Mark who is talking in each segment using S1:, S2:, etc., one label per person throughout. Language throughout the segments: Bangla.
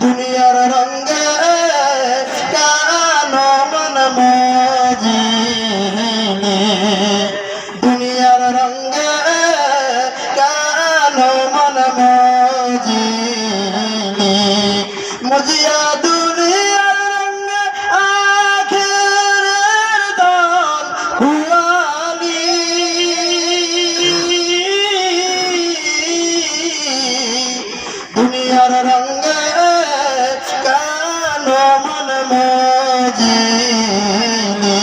S1: দুনিয়ার রঙ্গে কানো মন মজিনে মজিনে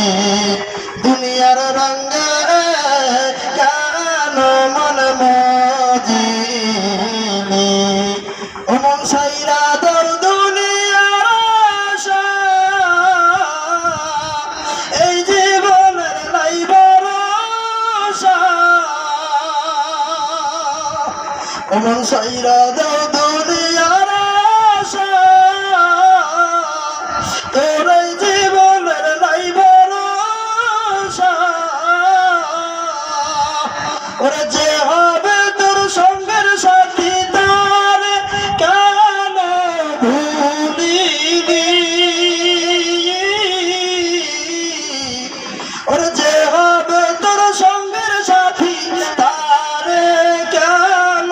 S1: দুনিয়ার রঙ্গে কানো মন মজিনে? অমন সাইরা দর দুনিয়ার এই জীবনের নাই ভরসা অমন সাইরা দাও ওরে যে হবে তোর সঙ্গের সাথী তার কেন ভুলিনি? ওরে যে হবে তোর সঙ্গের সাথী তারে কেন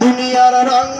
S1: দুনিয়ার রঙে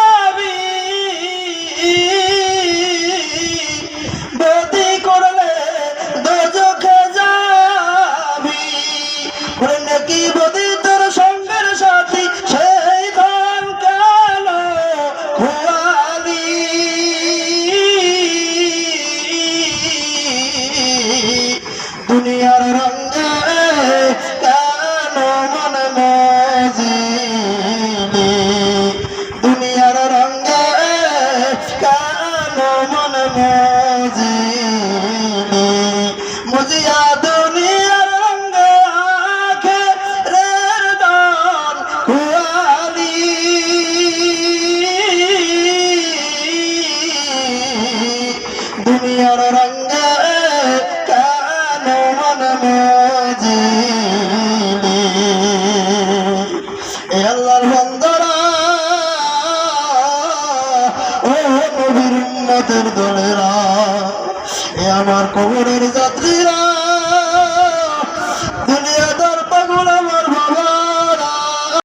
S1: মজিয়া দুনিয়ার রঙ্গে আখেরের দান খুয়ালি দুনিয়ার রঙ্গে কেন মন মজিনে এ আল্লাহর বন্দরা ও আমার কবরের